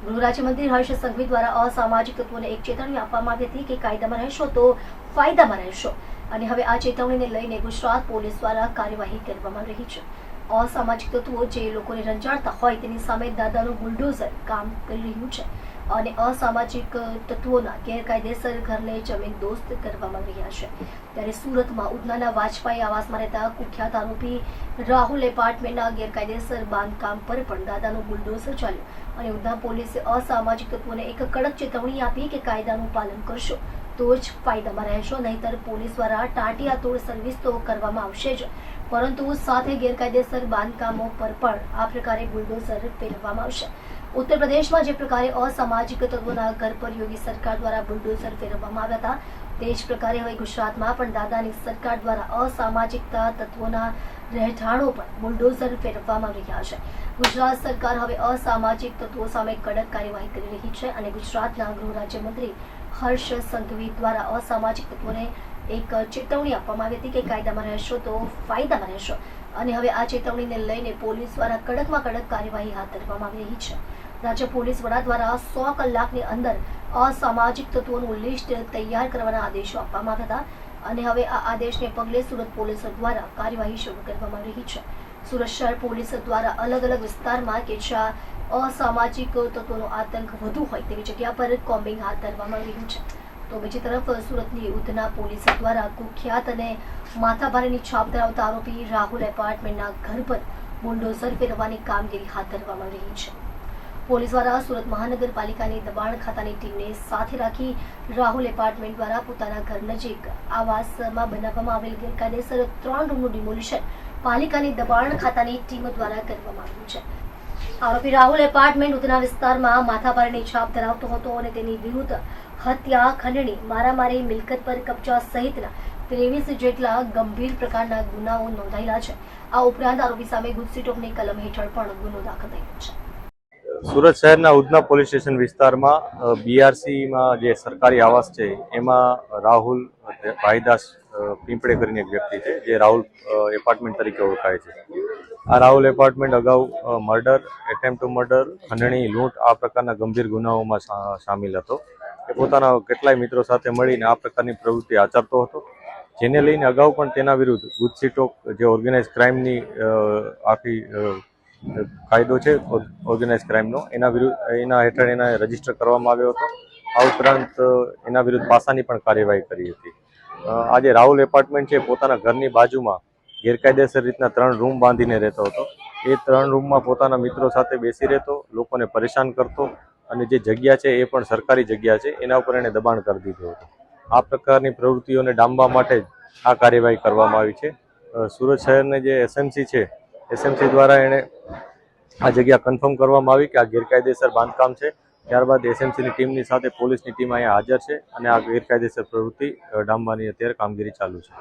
ગૃહ રાજ્યમંત્રી હર્ષ સંઘવી દ્વારા અસામાજિક તત્વોને એક ચેતવણી આપવામાં આવી હતી કે કાયદામાં રહેશો તો ફાયદામાં રહેશો. અને હવે આ ચેતવણીને લઈને ગુજરાત પોલીસ દ્વારા કાર્યવાહી કરવામાં રહી છે. અસામાજિક તત્વો જે લોકોને રંજાડતા હોય તેની સામે દાદાનું બુલડોઝર કામ કરી રહ્યું છે. અને અસામાજિક તત્વોના ગેરકાયદેસર ઘરને જમીન દોસ્ત કરવામાં રહ્યા છે. ત્યારે સુરતમાં ઉધનાના વાજપાઈ આવાસમાં રહેતા કુખ્યાત આરોપી રાહુલ એપાર્ટમેન્ટના ગેરકાયદેસર બાંધકામ પર પણ દાદાનું બુલડોઝર ચાલ્યું અને ઉધના પોલીસે અસામાજિક તત્વોને એક કડક ચેતવણી આપી કે કાયદાનું પાલન કરશો તો જ ફાયદામાં રહેશો, નહીંતર પોલીસ દ્વારા ટાંટિયા તોડ સર્વિસ તો કરવામાં આવશે જ. પરંતુ સાથે ગેરકાયદેસર બાંધકામો પર પણ આ પ્રકારે બુલડોઝર ફેરવવામાં આવશે. ઉત્તર પ્રદેશમાં જે પ્રકારે અસામાજિક તત્વોના ઘર પર યોગી સરકાર દ્વારા બુલડોઝર ફેરવવામાં આવ્યા હતા, તે જ પ્રકારે હવે ગુજરાતમાં પણ દાદાની સરકાર દ્વારા અસામાજિકતા તત્વોના રહેઠાણો પર બુલડોઝર ફેરવવામાં રહ્યા છે. ગુજરાત સરકાર હવે અસામાજિક તત્વો સામે કડક કાર્યવાહી કરી રહી છે અને ગુજરાતના ગૃહ રાજ્યમંત્રી હર્ષ સંઘવી દ્વારા અસામાજિક તત્વોને એક ચેતવણી આપવામાં આવી હતી કે કાયદામાં રહેશો તો ફાયદામાં રહેશો. અને હવે આ ચેતવણીને લઈને પોલીસ દ્વારા કડકમાં કડક કાર્યવાહી હાથ ધરવામાં આવી રહી છે. રાજ્ય પોલીસ વડા દ્વારા સો કલાકની અંદર અસામાજિક તત્વોનું લિસ્ટ તૈયાર કરવાના આદેશો આપવામાં આવ્યા હતા અને હવે આ આદેશને પગલે સુરત પોલીસ દ્વારા કાર્યવાહી શરૂ કરવામાં રહી છે. સુરત શહેર પોલીસ દ્વારા અલગ અલગ વિસ્તારમાં કે જ્યાં અસામાજિક તત્વોનો આતંક વધુ હોય તેવી જગ્યા પર કોમ્બિંગ હાથ ધરવામાં આવી રહ્યું છે. તો બીજી તરફ સુરતની ઉધના પોલીસ દ્વારા કુખ્યાત અને માથાભારેની છાપ ધરાવતા આરોપી રાહુલ એપાર્ટમેન્ટના ઘર પર બુલડોઝર ફેરવવાની કામગીરી હાથ ધરવામાં રહી છે. પોલીસ દ્વારા સુરત મહાનગરપાલિકાની દબાણ ખાતાની ટીમને સાથે રાખી રાહુલ એપાર્ટમેન્ટ દ્વારા પોતાના ઘર નજીક આવાસમાં બનાવવામાં આવેલ ગેરકાયદેસર ત્રણ રૂમનું ડિમોલિશન પાલિકાની દબાણ ખાતાની ટીમ દ્વારા કરવામાં આવ્યું છે. આરોપી રાહુલ એપાર્ટમેન્ટ ઉધના વિસ્તારમાં માથાભારેની છાપ ધરાવતો હતો અને તેની વિરુદ્ધ હત્યા, ખંડણી, મારામારી, મિલકત પર કબજા સહિતના ત્રેવીસ જેટલા ગંભીર પ્રકારના ગુનાઓ નોંધાયેલા છે. આ ઉપરાંત આરોપી સામે ગુજસીટોકની કલમ હેઠળ પણ ગુનો દાખલ થયો છે. સુરત શહેરના ઉધના પોલીસ સ્ટેશન વિસ્તારમાં બીઆરસીમાં જે સરકારી આવાસ છે, એમાં રાહુલ ભાઈદાસ પીંપળે કરીને એક વ્યક્તિ છે, જે રાહુલ એપાર્ટમેન્ટ તરીકે ઓળખાય છે. આ રાહુલ એપાર્ટમેન્ટ અગાઉ મર્ડર એટેમ્પ ટુ મર્ડર, ખંડણી, લૂંટ, આ પ્રકારના ગંભીર ગુનાઓમાં સામેલ હતો. એ પોતાના કેટલાય મિત્રો સાથે મળીને આ પ્રકારની પ્રવૃત્તિ આચરતો હતો. જેને લઈને અગાઉ પણ તેના વિરુદ્ધ ગુજસીટોક જે ઓર્ગેનાઇઝ ક્રાઇમની આખી કાયદો છે ઓર્ગેનાઇઝ ક્રાઇમનો. એના વિરુદ્ધ એના હેઠળ એના રજિસ્ટર કરવામાં આવ્યો હતો. આ ઉપરાંત એના વિરુદ્ધ પાસાની પણ કાર્યવાહી કરી હતી. આજે રાહુલ એપાર્ટમેન્ટ છે પોતાના ઘરની બાજુમાં ગેરકાયદેસર રીતના ત્રણ રૂમ બાંધીને રહેતો હતો. એ ત્રણ રૂમમાં પોતાના મિત્રો સાથે બેસી રહેતો, લોકોને પરેશાન કરતો અને જે જગ્યા છે એ પણ સરકારી જગ્યા છે, એના ઉપર એણે દબાણ કરી દીધું હતું. આ પ્રકારની પ્રવૃત્તિઓને ડામવા માટે જ આ કાર્યવાહી કરવામાં આવી છે. સુરત શહેરને જે એસએમસી છે એસએમસી દ્વારા એણે આ જગ્યા કન્ફર્મ કરવામાં આવી કે આ ગેરકાયદેસર બાંધકામ છે. ત્યારબાદ એસએમસીની ટીમની સાથે પોલીસની ટીમ અહીંયા હાજર છે અને આ ગેરકાયદેસર પ્રવૃત્તિ ડામવાની અત્યારે કામગીરી ચાલુ છે.